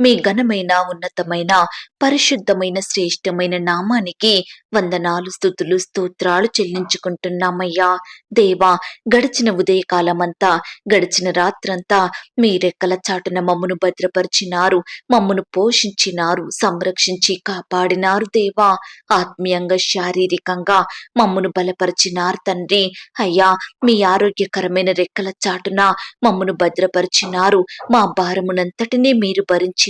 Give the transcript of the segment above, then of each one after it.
మీ ఘనమైన ఉన్నతమైన పరిశుద్ధమైన శ్రేష్టమైన నామానికి వందనాలు స్థుతులు స్తోత్రాలు చెల్లించుకుంటున్నామయ్యా. దేవా గడిచిన ఉదయకాలమంతా గడిచిన రాత్రంతా మీ రెక్కల చాటున మమ్మను భద్రపరిచినారు మమ్మను పోషించినారు సంరక్షించి కాపాడినారు దేవా. ఆత్మీయంగా శారీరకంగా మమ్మను బలపరిచినారు తండ్రి. అయ్యా మీ ఆరోగ్యకరమైన రెక్కల చాటున మమ్మను భద్రపరిచినారు. మా భారమునంతటినీ మీరు భరించి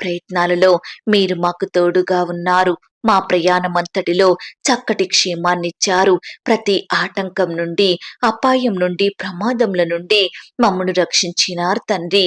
ప్రయత్నాలలో మీరు మాకు తోడుగా ఉన్నారు. మా ప్రయాణం అంతటిలో చక్కటి క్షేమాన్నిచ్చారు. ప్రతి ఆటంకం నుండి అపాయం నుండి ప్రమాదముల నుండి మమ్మను రక్షించినారు తండ్రి.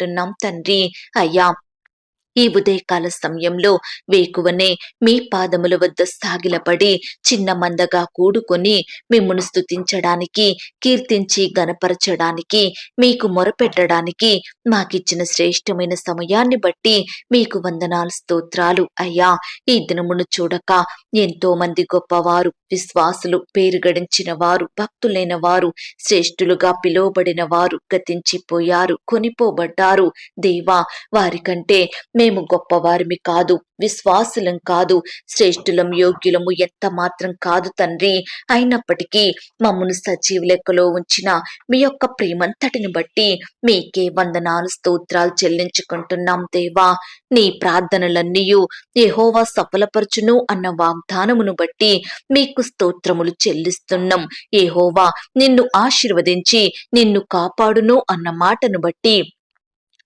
చెల్లించుకుంటున్నాం తండ్రి. అయ్యా ఈ ఉదయకాల సమయంలో వేకువనే మీ పాదముల వద్ద సాగిలపడి చిన్న మందగా కూడుకొని మిమ్మను స్తుతించడానికి కీర్తించి గనపరచడానికి మీకు మొరపెట్టడానికి మాకిచ్చిన శ్రేష్టమైన సమయాన్ని బట్టి మీకు వందనాలు స్తోత్రాలు. అయ్యా ఈ దినమును చూడక ఎంతో మంది గొప్పవారు విశ్వాసులు పేరు గడించిన వారు భక్తులైన వారు శ్రేష్ఠులుగా పిలువబడిన వారు గతించిపోయారు కొనిపోబడ్డారు. దేవా వారికంటే మేము మేము గొప్పవారిమి కాదు విశ్వాసులం కాదు శ్రేష్ఠులం యోగ్యులము ఎంత మాత్రం కాదు తండ్రి. అయినప్పటికీ మమ్మను సజీవ లెక్కలో ఉంచిన మీ యొక్క ప్రేమంతటిని బట్టి మీకే వందనాలు స్తోత్రాలు చెల్లించుకుంటున్నాం దేవా. నీ ప్రార్థనలన్నీయు ఏహోవా సఫలపరచును అన్న వాగ్దానమును బట్టి మీకు స్తోత్రములు చెల్లిస్తున్నాం. ఏహోవా నిన్ను ఆశీర్వదించి నిన్ను కాపాడును అన్న మాటను బట్టి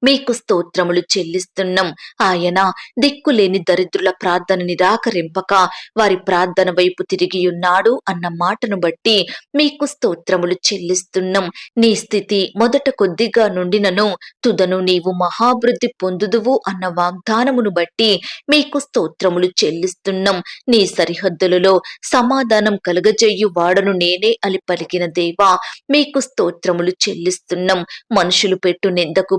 మీకు స్తోత్రములు చెల్లిస్తున్నాం. ఆయన దిక్కులేని దరిద్రుల ప్రార్థన నిరాకరింపక వారి ప్రార్థన వైపు తిరిగి ఉన్నాడు అన్న మాటను బట్టి మీకు స్తోత్రములు చెల్లిస్తున్నాం. నీ స్థితి మొదట కొద్దిగా నుండినను తుదను నీవు మహాభివృద్ధి పొందుదువు అన్న వాగ్దానమును బట్టి మీకు స్తోత్రములు చెల్లిస్తున్నాం. నీ సరిహద్దులలో సమాధానం కలుగజేయు వాడను నేనే అని పలికిన దేవా మీకు స్తోత్రములు చెల్లిస్తున్నాం. మనుషులు పెట్టు నిందకు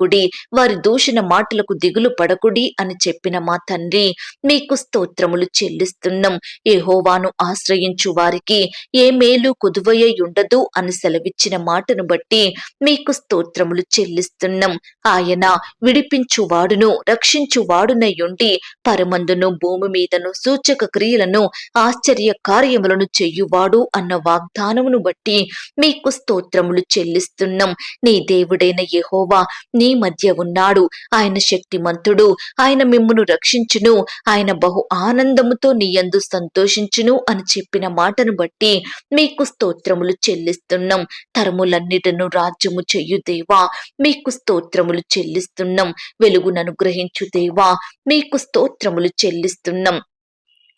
పడకుడి వారి దూషణ మాటలకు దిగులు పడకుడి అని చెప్పిన మా తండ్రి మీకు స్తోత్రములు చెల్లిస్తున్నాం. ఏహోవాను ఆశ్రయించు వారికి ఏ మేలు కుదువయ్య ఉండదు అని సెలవిచ్చిన మాటను బట్టి మీకు స్తోత్రములు చెల్లిస్తున్నాం. ఆయన విడిపించువాడును రక్షించువాడునయుండి పరమందును భూమి మీదను సూచక క్రియలను ఆశ్చర్య కార్యములను చెయ్యువాడు అన్న వాగ్దానమును బట్టి మీకు స్తోత్రములు చెల్లిస్తున్నాం. నీ దేవుడైన యహోవా నీ మధ్య ఉన్నాడు. ఆయన శక్తిమంతుడు. ఆయన మిమ్మును రక్షించును. ఆయన బహు ఆనందముతో నీయందు సంతోషించును అని చెప్పిన మాటను బట్టి మీకు స్తోత్రములు చెల్లిస్తున్నాం. తరములన్నిటను రాజ్యము చెయ్యు దేవా మీకు స్తోత్రములు చెల్లిస్తున్నాం. వెలుగును అనుగ్రహించు దేవా మీకు స్తోత్రములు చెల్లిస్తున్నాం.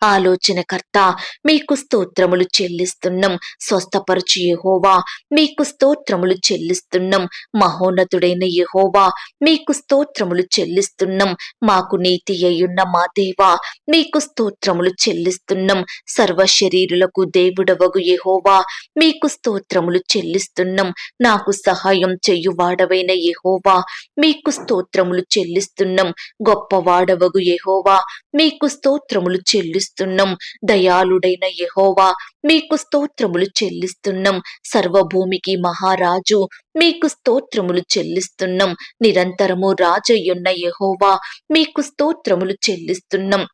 ఆలోచనకర్త మీకు స్తోత్రములు చెల్లిస్తున్నాం. స్వస్థపరచు యెహోవా మీకు స్తోత్రములు చెల్లిస్తున్నాం. మహోన్నతుడైన యహోవా మీకు స్తోత్రములు చెల్లిస్తున్నాం. మాకు నీతి అయ్యున్న మా దేవా మీకు స్తోత్రములు చెల్లిస్తున్నాం. సర్వ శరీరులకు దేవుడవగు యహోవా మీకు స్తోత్రములు చెల్లిస్తున్నాం. నాకు సహాయం చెయ్యువాడవైన యహోవా మీకు స్తోత్రములు చెల్లిస్తున్నాం. గొప్పవాడవగు యహోవా మీకు స్తోత్రములు చెల్లిస్తున్నాం. దయాళుడైన యహోవా మీకు స్తోత్రములు చెల్లిస్తున్నాం. సర్వభూమికి మహారాజు మీకు స్తోత్రములు చెల్లిస్తున్నాం. నిరంతరము రాజయ్యున్న యహోవా మీకు స్తోత్రములు చెల్లిస్తున్నాం.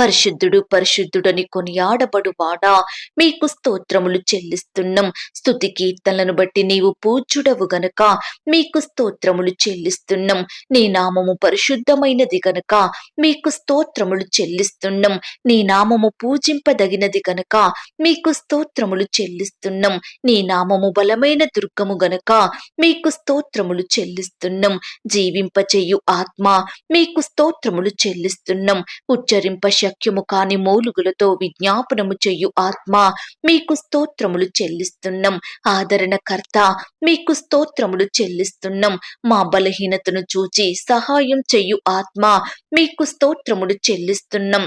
పరిశుద్ధుడు పరిశుద్ధుడని కొనియాడబడు వాడా మీకు స్తోత్రములు చెల్లిస్తున్నాం. స్తుతి కీర్తనలను బట్టి నీవు పూజ్యుడవు గనుక. మీకు స్తోత్రములు చెల్లిస్తున్నాం. నీ నామము పరిశుద్ధమైనది గనక. మీకు స్తోత్రములు చెల్లిస్తున్నాం. నీ నామము పూజింపదగినది గనక. మీకు స్తోత్రములు చెల్లిస్తున్నాం. నీ నామము బలమైన దుర్గము గనుక. మీకు స్తోత్రములు చెల్లిస్తున్నాం. జీవింపచేయు ఆత్మ. మీకు స్తోత్రములు చెల్లిస్తున్నాం. ఉచ్చరింప శక్యము కాని మూలుగులతో విజ్ఞాపనము చెయ్యు ఆత్మ మీకు స్తోత్రములు చెల్లిస్తున్నాం. ఆదరణకర్త మీకు స్తోత్రములు చెల్లిస్తున్నాం. మా బలహీనతను చూచి సహాయం చెయ్యు ఆత్మ మీకు స్తోత్రములు చెల్లిస్తున్నాం.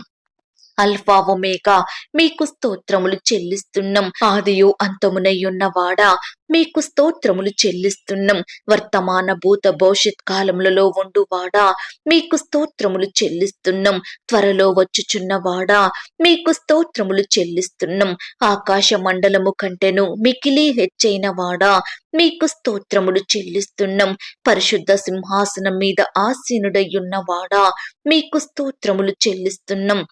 అల్ఫా ఒమేగా మీకు స్తోత్రములు చెల్లిస్తున్నాం. ఆదియు అంతమునయ్యున్న వాడా మీకు స్తోత్రములు చెల్లిస్తున్నాం. వర్తమాన భూత భవిష్యత్ కాలములలో ఉండువాడా మీకు స్తోత్రములు చెల్లిస్తున్నాం. త్వరలో వచ్చుచున్నవాడా మీకు స్తోత్రములు చెల్లిస్తున్నాం. ఆకాశ మండలము కంటెను మికిలి హెచ్చైన వాడా మీకు స్తోత్రములు చెల్లిస్తున్నాం. పరిశుద్ధ సింహాసనం మీద ఆసీనుడయ్యున్న వాడా మీకు స్తోత్రములు చెల్లిస్తున్నాం.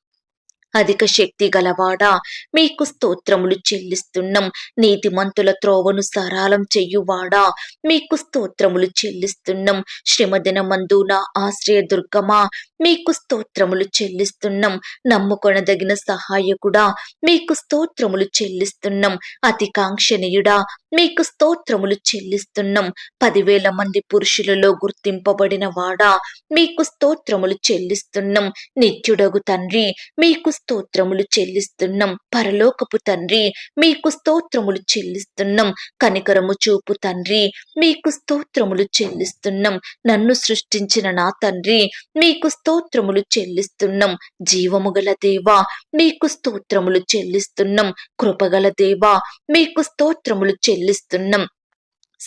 అధిక శక్తి గలవాడా? మీకు స్తోత్రములు చెల్లిస్తున్నాం. నీతిమంతుల త్రోవను సరాలం చెయ్యువాడా మీకు స్తోత్రములు చెల్లిస్తున్నాం. శ్రమదినమందు నా ఆశ్రయ దుర్గమా? మీకు స్తోత్రములు చెల్లిస్తున్నాం. నమ్ముకొనదగిన సహాయకుడా? మీకు స్తోత్రములు చెల్లిస్తున్నాం. అతి కాంక్షణీయుడా మీకు స్తోత్రములు చెల్లిస్తున్నాం. పదివేల మంది పురుషులలో గుర్తింపబడిన వాడా మీకు స్తోత్రములు చెల్లిస్తున్నాం. నిత్యుడగు తండ్రి మీకు స్తోత్రములు చెల్లిస్తున్నాం. పరలోకపు తండ్రి మీకు స్తోత్రములు చెల్లిస్తున్నాం. కనికరము చూపు తండ్రి మీకు స్తోత్రములు చెల్లిస్తున్నాం. నన్ను సృష్టించిన నా తండ్రి మీకు స్తోత్రములు చెల్లిస్తున్నాం. జీవము గల దేవా మీకు స్తోత్రములు చెల్లిస్తున్నాం. కృపగల దేవా మీకు స్తోత్రములు చెల్లిస్తున్నాం.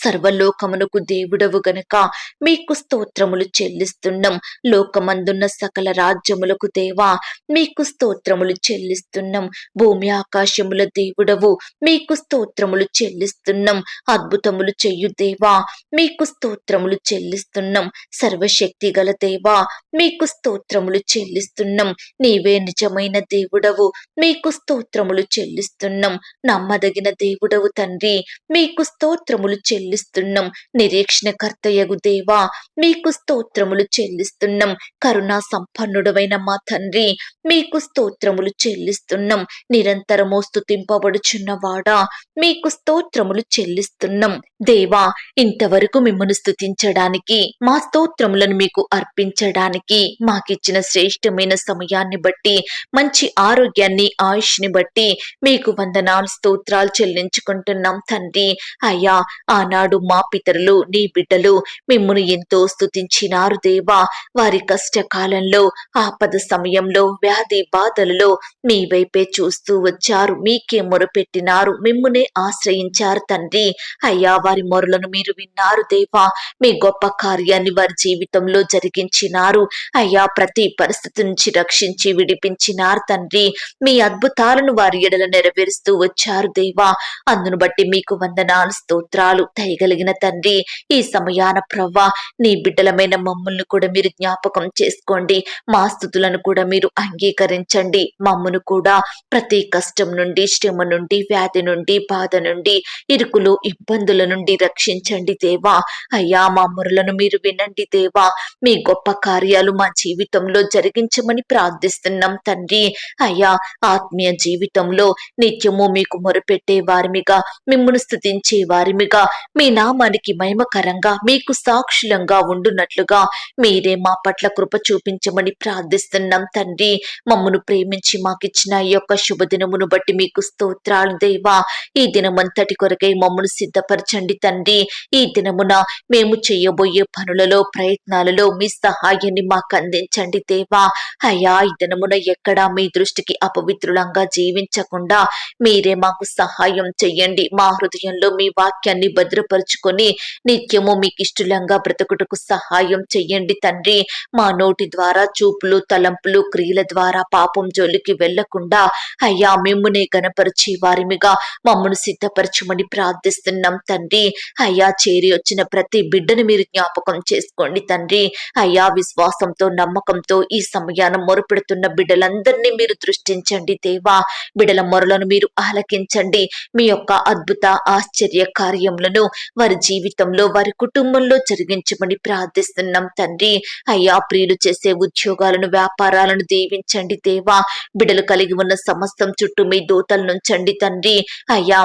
సర్వలోకమునకు దేవుడవు గనుక మీకు స్తోత్రములు చెల్లిస్తున్నాం. లోకమందున్న సకల రాజ్యములకు దేవా మీకు స్తోత్రములు చెల్లిస్తున్నాం. భూమి ఆకాశముల దేవుడవు మీకు స్తోత్రములు చెల్లిస్తున్నాం. అద్భుతములు చెయ్యు దేవా మీకు స్తోత్రములు చెల్లిస్తున్నాం. సర్వశక్తి గల దేవా మీకు స్తోత్రములు చెల్లిస్తున్నాం. నీవే నిజమైన దేవుడవు మీకు స్తోత్రములు చెల్లిస్తున్నాం. నమ్మదగిన దేవుడవు తండ్రి మీకు స్తోత్రములు చెల్లిస్తున్నాం. నిరీక్షణకర్తయగు దేవా మీకు స్తోత్రములు చెల్లిస్తున్నాం. కరుణా సంపన్నుడమైన మా తండ్రి మీకు స్తోత్రములు చెల్లిస్తున్నాం. నిరంతరము స్థుతింపబడుచున్నవాడా మీకు స్తోత్రములు చెల్లిస్తున్నాం. దేవా ఇంతవరకు మిమ్మల్ని స్తుతించడానికి మా స్తోత్రములను మీకు అర్పించడానికి మాకిచ్చిన శ్రేష్టమైన సమయాన్ని బట్టి మంచి ఆరోగ్యాన్ని ఆయుష్ని బట్టి మీకు వందనాలు స్తోత్రాలు చెల్లించుకుంటున్నాం తండ్రి. అయ్యా ఆనాడు మా పితరులు నీ బిడ్డలు మిమ్మును ఎంతో స్తుతించినారు దేవా. వారి కష్టకాలంలో ఆపద సమయంలో వ్యాధి బాధలలో మీ వైపే చూస్తూ వచ్చారు. మీకే మొరపెట్టినారు. మిమ్మునే ఆశ్రయించారు తండ్రి. అయ్యా వారి మొరలను మీరు విన్నారు దేవా. మీ గొప్ప కార్యాన్ని వారి జీవితంలో జరిగించినారు. అయ్యా ప్రతి పరిస్థితి నుంచి రక్షించి విడిపించినారు తండ్రి. మీ అద్భుతాలను వారి ఎడల నెరవేరుస్తూ వచ్చారు దేవా. అందును బట్టి మీకు వందనాలు స్తోత్రాలు. దయగలిగిన తండ్రి ఈ సమయాన ప్రవ్వా నీ బిడ్డలమైన మమ్మల్ని కూడా మీరు జ్ఞాపకం చేసుకోండి. మా స్థుతులను కూడా మీరు అంగీకరించండి. మమ్మను కూడా ప్రతి కష్టం నుండి శ్రమ నుండి వ్యాధి నుండి బాధ నుండి ఇరుకులు ఇబ్బందుల నుండి రక్షించండి దేవా. అయ్యా మా మొరలను మీరు వినండి దేవా. మీ గొప్ప కార్యాలు మా జీవితంలో జరిగించమని ప్రార్థిస్తున్నాం తండ్రి. అయ్యా ఆత్మీయ జీవితంలో నిత్యము మీకు మొరపెట్టే వారిమిగా మిమ్మల్ని స్థుతించే వారిమిగా మీ నామానికి మహిమకరంగా మీకు సాక్షులంగా ఉండునట్లుగా మీరే మా పట్ల కృప చూపించమని ప్రార్థిస్తున్నాం తండ్రి. మమ్మను ప్రేమించి మాకిచ్చిన ఈ యొక్క శుభదినమును బట్టి మీకు స్తోత్రాలు దేవా. ఈ దినమంతటి కొరకై మమ్మను సిద్ధపరచండి తండ్రి. ఈ దినమున మేము చేయబోయే పనులలో ప్రయత్నాలలో మీ సహాయాన్ని మాకు అందించండి దేవా. అయా ఈ దినమున ఎక్కడా మీ దృష్టికి అపవిత్రులంగా జీవించకుండా మీరే మాకు సహాయం చెయ్యండి. మా హృదయంలో మీ వాక్యాన్ని భద్ర భద్రపరుచుకొని నిత్యము మీకు ఇష్టలంగా బ్రతుకుటకు సహాయం చెయ్యండి తండ్రి. మా నోటి ద్వారా చూపులు తలంపులు క్రియల ద్వారా పాపం జోలికి వెళ్ళకుండా అయ్యా మిమ్మునే గనపరిచి వారిమిగా మమ్మను సిద్ధపరచమని ప్రార్థిస్తున్నాం తండ్రి. అయ్యా చేరి వచ్చిన ప్రతి బిడ్డను మీరు జ్ఞాపకం చేసుకోండి తండ్రి. అయ్యా విశ్వాసంతో నమ్మకంతో ఈ సమయాన మొరుపెడుతున్న బిడ్డలందరినీ మీరు దృష్టించండి దేవా. బిడ్డల మొరలను మీరు ఆలకించండి. మీ యొక్క అద్భుత ఆశ్చర్య కార్యములను వారి జీవితంలో వారి కుటుంబంలో జరిగించమని ప్రార్థిస్తున్నాం తండ్రి. అయ్యా ప్రియులు చేసే ఉద్యోగాలను వ్యాపారాలను దీవించండి దేవా. బిడలు కలిగి ఉన్న సమస్తం చుట్టూ మీ దూతలు నుంచండి తండ్రి. అయ్యా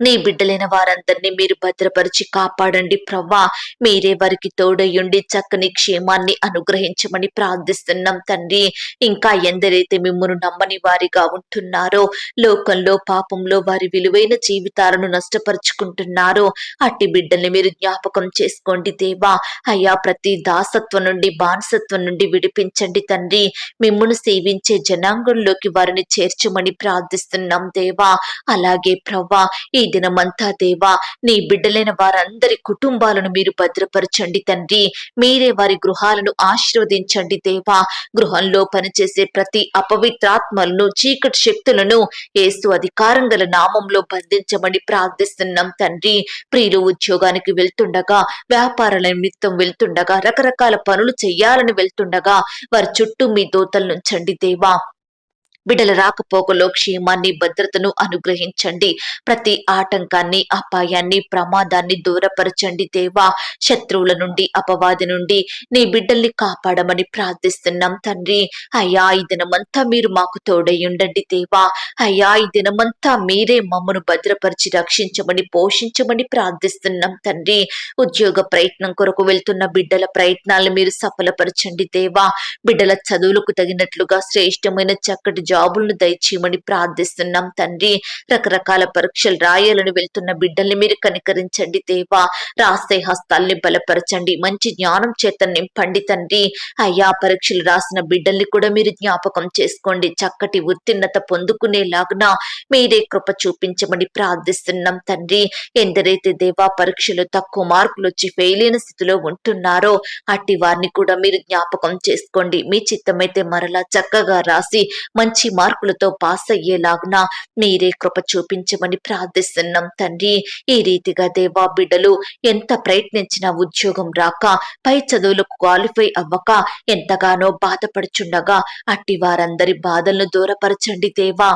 నీ బిడ్డలైన వారందరినీ మీరు భద్రపరిచి కాపాడండి ప్రవ్వా. మీరే వారికి తోడయుండి చక్కని క్షేమాన్ని అనుగ్రహించమని ప్రార్థిస్తున్నాం తండ్రి. ఇంకా ఎందరైతే మిమ్మల్ని నమ్మని వారిగా ఉంటున్నారో లోకంలో పాపంలో వారి విలువైన జీవితాలను నష్టపరుచుకుంటున్నారో అట్టి బిడ్డల్ని మీరు జ్ఞాపకం చేసుకోండి దేవా. అయ్యా ప్రతి దాసత్వం నుండి బానిసత్వం నుండి విడిపించండి తండ్రి. మిమ్మల్ని సేవించే జనాంగంలోకి వారిని చేర్చమని ప్రార్థిస్తున్నాం దేవా. అలాగే ప్రవ్వా ఈ దినమంతా దేవా నీ బిడ్డలైన వారందరి కుటుంబాలను మీరు భద్రపరచండి తండ్రి. మీరే వారి గృహాలను ఆశీర్వదించండి దేవా. గృహంలో పనిచేసే ప్రతి అపవిత్రాత్మలను చీకటి శక్తులను ఏసు అధికారం గల నామంలో బంధించమని ప్రార్థిస్తున్నాం తండ్రి. ప్రియులు ఉద్యోగానికి వెళ్తుండగా వ్యాపారాల నిమిత్తం వెళ్తుండగా రకరకాల పనులు చేయాలని వెళ్తుండగా వారి చుట్టూ మీ దోతలు నుంచండి దేవా. బిడ్డల రాకపోకలో క్షేమాన్ని భద్రతను అనుగ్రహించండి. ప్రతి ఆటంకాన్ని అపాయాన్ని ప్రమాదాన్ని దూరపరచండి దేవా. శత్రువుల నుండి అపవాది నుండి నీ బిడ్డల్ని కాపాడమని ప్రార్థిస్తున్నాం తండ్రి. అయ్యా ఈ దినమంతా మీరు మాకు తోడయ్యుండండి దేవా. అయ్యా ఈ దినమంతా మీరే మమ్మను భద్రపరిచి రక్షించమని పోషించమని ప్రార్థిస్తున్నాం తండ్రి. ఉద్యోగ ప్రయత్నం కొరకు వెళ్తున్న బిడ్డల ప్రయత్నాలను మీరు సఫలపరచండి దేవా. బిడ్డల చదువులకు తగినట్లుగా శ్రేష్టమైన చక్కటి జాబులను దయచేయమని ప్రార్థిస్తున్నాం తండ్రి. రకరకాల పరీక్షలు రాయాలని వెళ్తున్న బిడ్డల్ని మీరు కనికరించండి దేవా. రాసే హస్తాల్ని బలపరచండి. మంచి జ్ఞానం చేత నింపండి తండ్రి. అయ్యా పరీక్షలు రాసిన బిడ్డల్ని కూడా మీరు జ్ఞాపకం చేసుకోండి. చక్కటి ఉత్తీర్ణత పొందుకునేలాగున మీరే కృప చూపించమని ప్రార్థిస్తున్నాం తండ్రి. ఎందరైతే దేవా పరీక్షలు తక్కువ మార్కులు వచ్చి ఫెయిల్ అయిన స్థితిలో ఉంటున్నారో అట్టి వారిని కూడా మీరు జ్ఞాపకం చేసుకోండి. మీ చిత్తమైతే మరలా చక్కగా రాసి మంచి మార్కులతో పాస్ అయ్యేలాగున మీరే కృప చూపించమని ప్రార్థిస్తున్నాం తండ్రి. ఈ రీతిగా దేవా బిడ్డలు ఎంత ప్రయత్నించినా ఉద్యోగం రాక పై చదువులకు క్వాలిఫై అవ్వక ఎంతగానో బాధపడుచుండగా అట్టి వారందరి బాధలను దూరపరచండి దేవా.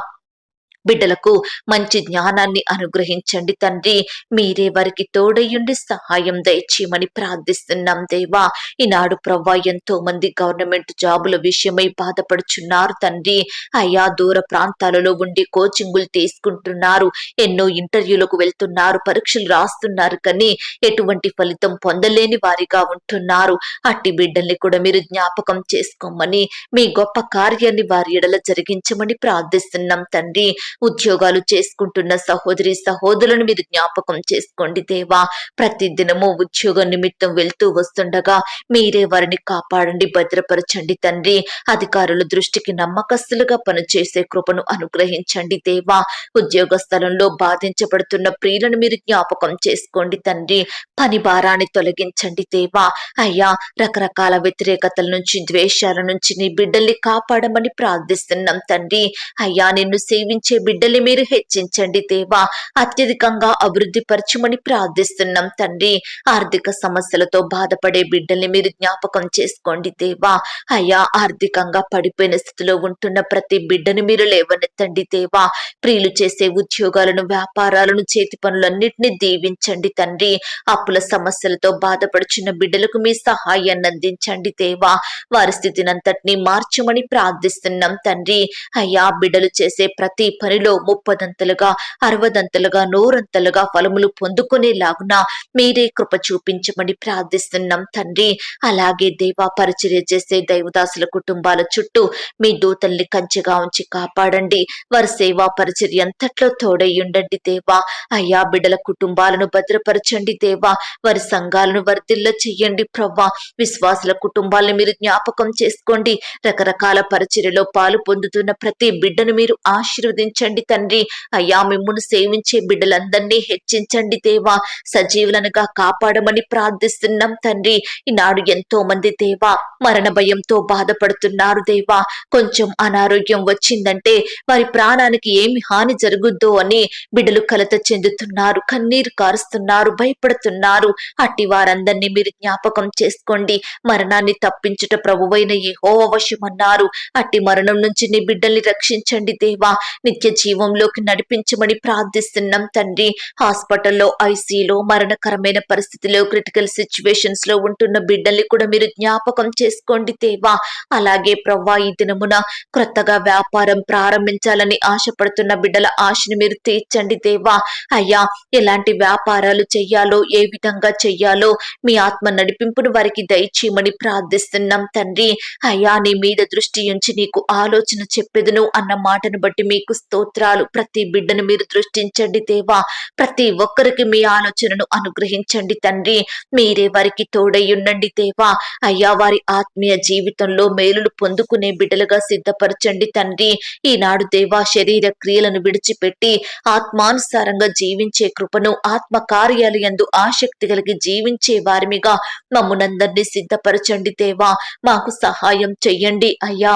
బిడ్డలకు మంచి జ్ఞానాన్ని అనుగ్రహించండి తండ్రి. మీరే వారికి తోడయ్యుండి సహాయం దయచేయమని ప్రార్థిస్తున్నాం దేవా. ఈనాడు ప్రవ్వా ఎంతో మంది గవర్నమెంట్ జాబుల విషయమై బాధపడుచున్నారు తండ్రి. అయ్యా దూర ప్రాంతాలలో ఉండి కోచింగులు తీసుకుంటున్నారు. ఎన్నో ఇంటర్వ్యూలకు వెళ్తున్నారు పరీక్షలు రాస్తున్నారు కానీ ఎటువంటి ఫలితం పొందలేని వారిగా ఉంటున్నారు. అట్టి బిడ్డల్ని కూడా మీరు జ్ఞాపకం చేసుకోమని మీ గొప్ప కార్యాన్ని వారి ఎడల జరిగించమని ప్రార్థిస్తున్నాం తండ్రి. ఉద్యోగాలు చేసుకుంటున్న సహోదరి సహోదరులను మీరు జ్ఞాపకం చేసుకోండి దేవా. ప్రతి దినము ఉద్యోగ నిమిత్తం వెళ్తూ వస్తుండగా మీరే వారిని కాపాడండి భద్రపరచండి తండ్రి. అధికారుల దృష్టికి నమ్మకస్తులుగా పనిచేసే కృపను అనుగ్రహించండి దేవా. ఉద్యోగ స్థలంలో బాధించబడుతున్న ప్రియులను మీరు జ్ఞాపకం చేసుకోండి తండ్రి. పని భారాన్ని తొలగించండి దేవా. అయ్యా రకరకాల వ్యతిరేకతల నుంచి ద్వేషాల నుంచి నీ బిడ్డల్ని కాపాడమని ప్రార్థిస్తున్నాం తండ్రి. అయ్యా నిన్ను సేవించే బిడ్డల్ని మీరు హెచ్చించండి దేవా. అత్యధికంగా అభివృద్ధి పరచమని ప్రార్థిస్తున్నాం తండ్రి. ఆర్థిక సమస్యలతో బాధపడే బిడ్డల్ని మీరు జ్ఞాపకం చేసుకోండి దేవా. అయ్యా ఆర్థికంగా పడిపోయిన స్థితిలో ఉంటున్న ప్రతి బిడ్డను మీరు లేవనెత్తండి దేవా. ప్రియులు చేసే ఉద్యోగాలను వ్యాపారాలను చేతి పనులన్నింటినీ దీవించండి తండ్రి. అప్పుల సమస్యలతో బాధపడుచున్న బిడ్డలకు మీ సహాయాన్ని అందించండి దేవా. వారి స్థితినంతటినీ మార్చమని ప్రార్థిస్తున్నాం తండ్రి. అయ్యా బిడ్డలు చేసే ప్రతి పని పనిలో ముప్పదంతలుగా అరవదంతలుగా నూరంతలుగా ఫలములు పొందుకునేలాగున మీరే కృప చూపించమని ప్రార్థిస్తున్నాం తండ్రి. అలాగే దేవా పరిచర్య చేసే దైవదాసుల కుటుంబాల చుట్టూ మీ దూతల్ని కంచెగా ఉంచి కాపాడండి. వారి సేవా పరిచర్య అంతట్లో తోడయ్యుండండి దేవా. అయ్యా బిడ్డల కుటుంబాలను భద్రపరచండి దేవా. వారి సంఘాలను వర్ధిల్ల చెయ్యండి ప్రవ్వా. విశ్వాసుల కుటుంబాలను మీరు జ్ఞాపకం చేసుకోండి. రకరకాల పరిచర్యలో పాలు పొందుతున్న ప్రతి బిడ్డను మీరు ఆశీర్వదించండి. హెచ్చించండి తండ్రి. అయ్యా మిమ్మును సేవించే బిడ్డలందరినీ హెచ్చించండి దేవా. సజీవులనుగా కాపాడమని ప్రార్థిస్తున్నాం తండ్రి. ఈనాడు ఎంతో మంది దేవా మరణ భయంతో బాధపడుతున్నారు దేవా. కొంచెం అనారోగ్యం వచ్చిందంటే వారి ప్రాణానికి ఏమి హాని జరుగుద్దో అని బిడ్డలు కలత చెందుతున్నారు కన్నీరు కారుస్తున్నారు భయపడుతున్నారు. అట్టి వారందరినీ మీరు జ్ఞాపకం చేసుకోండి. మరణాన్ని తప్పించుట ప్రభువైన యెహోవా వశమన్నారు. అట్టి మరణం నుంచి నీ బిడ్డల్ని రక్షించండి దేవా. నిత్య జీవంలోకి నడిపించమని ప్రార్థిస్తున్నాం తండ్రి. హాస్పిటల్లో ఐసీలో మరణకరమైన పరిస్థితిలో క్రిటికల్ సిచ్యువేషన్స్లో ఉంటున్న బిడ్డల్ని కూడా మీరు జ్ఞాపకం చేసుకోండి దేవా. అలాగే ప్రవ్వా ఈ దినమున క్రొత్తగా వ్యాపారం ప్రారంభించాలని ఆశపడుతున్న బిడ్డల ఆశని మీరు తీర్చండి దేవా. అయ్యా ఎలాంటి వ్యాపారాలు చెయ్యాలో ఏ విధంగా చెయ్యాలో మీ ఆత్మ నడిపింపును వారికి దయచేయమని ప్రార్థిస్తున్నాం తండ్రి. అయ్యా నీ మీద దృష్టి ఉంచి నీకు ఆలోచన చెప్పెదును అన్న మాటను బట్టి మీకు స్తోత్రాలు. ప్రతి బిడ్డను మీరు దృష్టించండి దేవా. ప్రతి ఒక్కరికి మీ ఆలోచనను అనుగ్రహించండి తండ్రి. మీరే వారికి తోడయ్యుండండి దేవా. అయ్యా వారి ఆత్మీయ జీవితంలో మేలులు పొందుకునే బిడ్డలుగా సిద్ధపరచండి తండ్రి. ఈనాడు దేవా శరీర క్రియలను విడిచిపెట్టి ఆత్మానుసారంగా జీవించే కృపను ఆత్మ కార్యాలు ఆసక్తి కలిగి జీవించే వారిమిగా మమ్మునందరినీ సిద్ధపరచండి దేవా. మాకు సహాయం చెయ్యండి అయ్యా.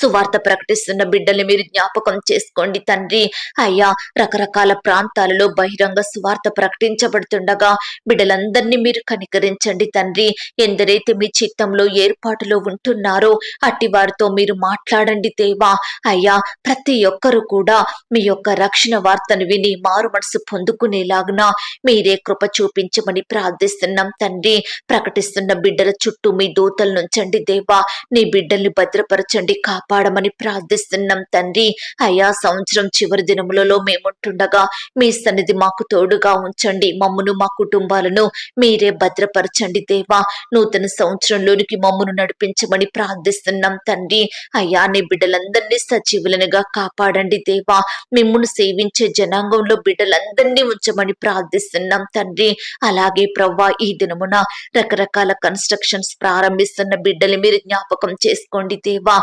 సువార్త ప్రకటిస్తున్న బిడ్డల్ని మీరు జ్ఞాపకం చేసుకోండి తండ్రి. అయ్యా రకరకాల ప్రాంతాలలో బహిరంగ సువార్త ప్రకటించబడుతుండగా బిడ్డలందరినీ మీరు కనికరించండి తండ్రి. ఎందరైతే మీ చిత్తంలో ఏర్పాటులో ఉంటున్నారో అట్టి వారితో మీరు మాట్లాడండి దేవా. అయ్యా ప్రతి ఒక్కరు కూడా మీ యొక్క రక్షణ వార్తను విని మారు మనసు పొందుకునేలాగున మీరే కృప చూపించమని ప్రార్థిస్తున్నాం తండ్రి. ప్రకటిస్తున్న బిడ్డల చుట్టూ మీ దూతలు నుంచండి దేవా. నీ బిడ్డల్ని భద్రపరచండి కాపాడమని ప్రార్థిస్తున్నాం తండ్రి. అయ్యా సంవత్సరం చివరి దినములలో మేముంటుండగా మీ సన్నిధి మాకు తోడుగా ఉంచండి. మమ్మును మా కుటుంబాలను మీరే భద్రపరచండి దేవా. నూతన సంవత్సరంలోనికి మమ్మను నడిపించమని ప్రార్థిస్తున్నాం తండ్రి. అయ్యా నీ బిడ్డలందరినీ సజీవులనుగా కాపాడండి దేవా. మిమ్మును సేవించే జనాంగంలో బిడ్డలందరినీ ఉంచమని ప్రార్థిస్తున్నాం తండ్రి. అలాగే ప్రవ్వా ఈ దినమున రకరకాల కన్స్ట్రక్షన్స్ ప్రారంభిస్తున్న బిడ్డలు మీరు జ్ఞాపకం చేసుకోండి దేవా.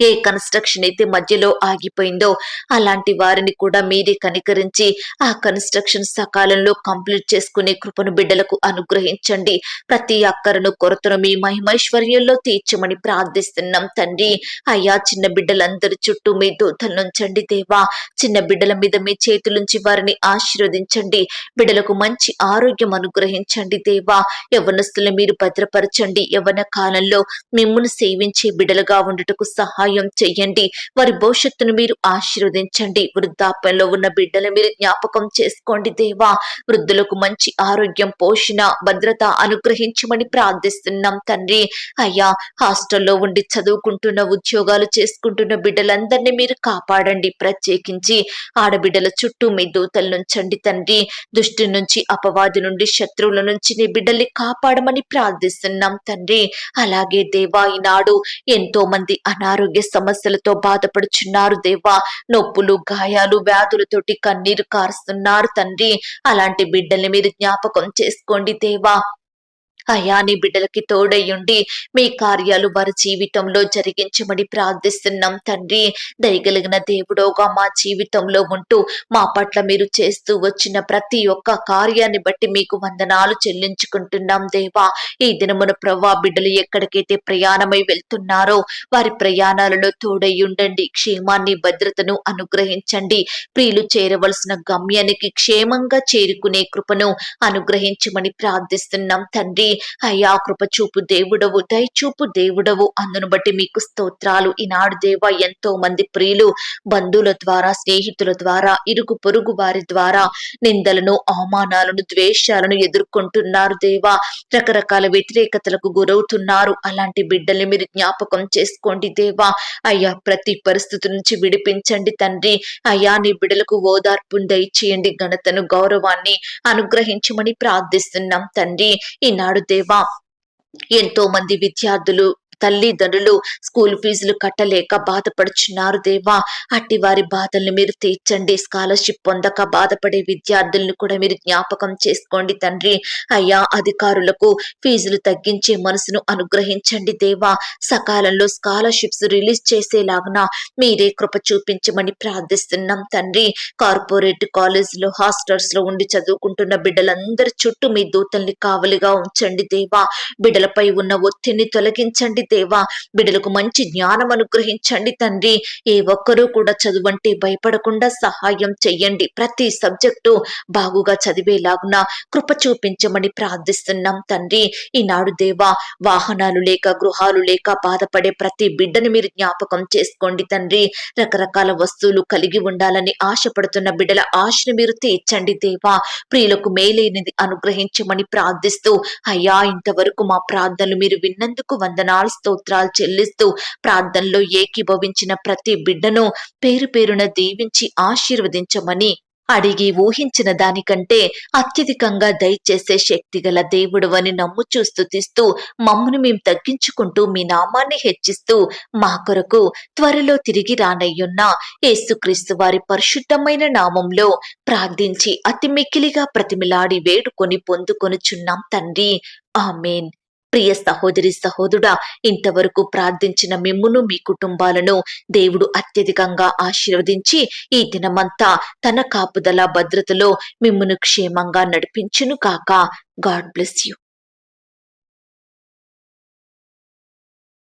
ఏ కన్స్ట్రక్షన్ అయితే మధ్యలో ఆగిపోయిందో అలాంటి వారిని కూడా మీరే కనికరించి ఆ కన్స్ట్రక్షన్ సకాలంలో కంప్లీట్ చేసుకునే కృపను బిడ్డలకు అనుగ్రహించండి. ప్రతి అక్కరను కొరతను మీ మహిమైశ్వర్యంలో తీర్చమని ప్రార్థిస్తున్నాం తండ్రి. అయ్యా చిన్న బిడ్డలందరి చుట్టూ మీ దూతలు నుంచండి దేవా. చిన్న బిడ్డల మీద మీ చేతులుంచి వారిని ఆశీర్వదించండి. బిడ్డలకు మంచి ఆరోగ్యం అనుగ్రహించండి దేవా. యవనస్తులు మీరు భద్రపరచండి. యవన కాలంలో మిమ్మల్ని సేవించే బిడ్డలుగా ఉండటకు సహాయం చెయ్యండి. వారి భవిష్యత్తును మీరు ఆశీర్వదించండి. వృద్ధాప్యంలో ఉన్న బిడ్డలు మీరు జ్ఞాపకం చేసుకోండి దేవా. వృద్ధులకు మంచి ఆరోగ్యం పోషణ భద్రత అనుగ్రహించమని ప్రార్థిస్తున్నాం తండ్రి. అయ్యా హాస్టల్లో ఉండి చదువుకుంటున్న ఉద్యోగాలు చేసుకుంటున్న బిడ్డలందరినీ మీరు కాపాడండి. ప్రత్యేకించి ఆడబిడ్డల చుట్టూ మీ దూతల నుంచండి తండ్రి. దుష్టి నుంచి అపవాది నుండి శత్రువుల నుంచి నీ బిడ్డల్ని కాపాడమని ప్రార్థిస్తున్నాం తండ్రి. అలాగే దేవా ఈనాడు ఎంతో మంది అనారోగ్య సమస్యలతో బాధపడుచున్నారు దేవా. నొప్పులు గాయాలు వ్యాధులతోటి కన్నీరు కారుస్తున్నారు తండ్రి. అలాంటి బిడ్డల్ని మీరు జ్ఞాపకం చేసుకోండి దేవా. అయా నీ బిడ్డలకి తోడయ్యుండి మీ కార్యాలు వారి జీవితంలో జరిగించమని ప్రార్థిస్తున్నాం తండ్రి. దయగలిగిన దేవుడోగా మా జీవితంలో ఉంటూ మా పట్ల మీరు చేస్తూ వచ్చిన ప్రతి ఒక్క కార్యాన్ని బట్టి మీకు వందనాలు చెల్లించుకుంటున్నాం దేవా. ఈ దినమున ప్రవ్వా బిడ్డలు ఎక్కడికైతే ప్రయాణమై వెళ్తున్నారో వారి ప్రయాణాలలో తోడయ్యుండండి. ఉండండి క్షేమాన్ని భద్రతను అనుగ్రహించండి. ప్రియులు చేరవలసిన గమ్యానికి క్షేమంగా చేరుకునే కృపను అనుగ్రహించమని ప్రార్థిస్తున్నాం తండ్రి. అయ్యా కృప చూపు దేవుడవు దయచూపు దేవుడవు. అందును బట్టి మీకు స్తోత్రాలు. ఈనాడు దేవా ఎంతో మంది ప్రియులు బంధువుల ద్వారా స్నేహితుల ద్వారా ఇరుగు పొరుగు వారి ద్వారా నిందలను అవమానాలను ద్వేషాలను ఎదుర్కొంటున్నారు దేవా. రకరకాల వ్యతిరేకతలకు గురవుతున్నారు. అలాంటి బిడ్డల్ని మీరు జ్ఞాపకం చేసుకోండి దేవా. అయ్యా ప్రతి పరిస్థితి నుంచి విడిపించండి తండ్రి. అయ్యా నీ బిడ్డలకు ఓదార్పును దయచేయండి. ఘనతను గౌరవాన్ని అనుగ్రహించమని ప్రార్థిస్తున్నాం తండ్రి. ఈనాడు దేవా. ఎంతో మంది విద్యార్థులు తల్లిదండ్రులు స్కూల్ ఫీజులు కట్టలేక బాధపడుచున్నారు దేవా. అట్టి వారి బాధల్ని మీరు తీర్చండి. స్కాలర్షిప్ పొందక బాధపడే విద్యార్థులను కూడా మీరు జ్ఞాపకం చేసుకోండి తండ్రి. అయ్యా అధికారులకు ఫీజులు తగ్గించే మనసును అనుగ్రహించండి దేవా. సకాలంలో స్కాలర్షిప్స్ రిలీజ్ చేసేలాగా మీరే కృప చూపించమని ప్రార్థిస్తున్నాం తండ్రి. కార్పొరేట్ కాలేజీలో హాస్టల్స్లో ఉండి చదువుకుంటున్న బిడ్డలందరి చుట్టూ మీ దూతల్ని కావలిగా ఉంచండి దేవా. బిడ్డలపై ఉన్న ఒత్తిడిని తొలగించండి దేవా బిడ్డలకు మంచి జ్ఞానం అనుగ్రహించండి తండ్రి. ఏ ఒక్కరూ కూడా చదువంటే భయపడకుండా సహాయం చెయ్యండి. ప్రతి సబ్జెక్టు బాగుగా చదివేలాగున కృప చూపించమని ప్రార్థిస్తున్నాం తండ్రి. ఈనాడు దేవా వాహనాలు లేక గృహాలు లేక బాధపడే ప్రతి బిడ్డని మీరు జ్ఞాపకం చేసుకోండి తండ్రి. రకరకాల వస్తువులు కలిగి ఉండాలని ఆశపడుతున్న బిడ్డల ఆశను మీరు తీర్చండి దేవా. ప్రియులకు మేలైనది అనుగ్రహించమని ప్రార్థిస్తూ అయ్యా ఇంతవరకు మా ప్రార్థనలు మీరు విన్నందుకు వందనాలు స్తోత్రాలు చెల్లిస్తూ ప్రార్థనలో ఏకీభవించిన ప్రతి బిడ్డను పేరు పేరున దీవించి ఆశీర్వదించమని అడిగి ఊహించిన దానికంటే అత్యధికంగా దయచేసే శక్తి గల దేవుడు అని నమ్ముచూ స్థుతిస్తూ మమ్మును మేము తగ్గించుకుంటూ మీ నామాన్ని హెచ్చిస్తూ మా కొరకు త్వరలో తిరిగి రానయ్యున్న యేసుక్రీస్తు వారి పరిశుద్ధమైన నామంలో ప్రార్థించి అతి మిక్కిలిగా ప్రతిమిలాడి వేడుకొని పొందుకొనుచున్నాం తండ్రి. ఆమెన్. ప్రియ సహోదరి సహోదరుడా ఇంతవరకు ప్రార్థించిన మిమ్మును మీ కుటుంబాలను దేవుడు అత్యధికంగా ఆశీర్వదించి ఈ దినమంతా తన కాపుదల భద్రతలో మిమ్మును క్షేమంగా నడిపించును కాక. God bless you.